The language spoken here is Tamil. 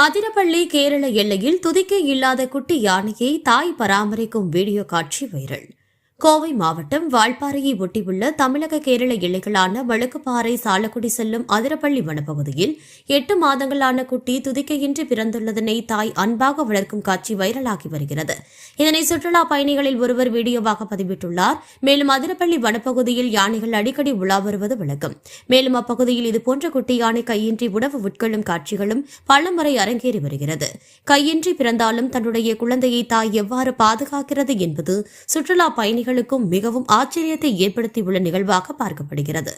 அதிரப்பள்ளி கேரள எல்லையில் துதிக்கை இல்லாத குட்டி யானையை தாய் பராமரிக்கும் வீடியோ காட்சி வைரல். கோவை மாவட்டம் வால்பாறையை ஒட்டியுள்ள தமிழக கேரள எல்லைகளான வழுக்குப்பாறை சாலக்குடி செல்லும் அதிரப்பள்ளி வனப்பகுதியில் எட்டு மாதங்களான குட்டி துதிக்கையின்றி பிறந்துள்ளதனை தாய் அன்பாக வளர்க்கும் காட்சி வைரலாகி வருகிறது. இதனை சுற்றுலா பயணிகளில் ஒருவர் வீடியோவாக பதிவிட்டுள்ளார். மேலும் அதிரப்பள்ளி வனப்பகுதியில் யானைகள் அடிக்கடி உலா வருவது விளக்கம் மேலும் அப்பகுதியில் இதுபோன்ற குட்டி யானை கையின்றி உணவு உட்கொள்ளும் காட்சிகளும் பலமுறை அரங்கேறி வருகிறது. கையின்றி பிறந்தாலும் தன்னுடைய குழந்தையை தாய் எவ்வாறு பாதுகாக்கிறது என்பது சுற்றுலா பயணிகள் பயணிகளுக்கும் மிகவும் ஆச்சரியத்தை ஏற்படுத்தியுள்ள நிகழ்வாக பார்க்கப்படுகிறது.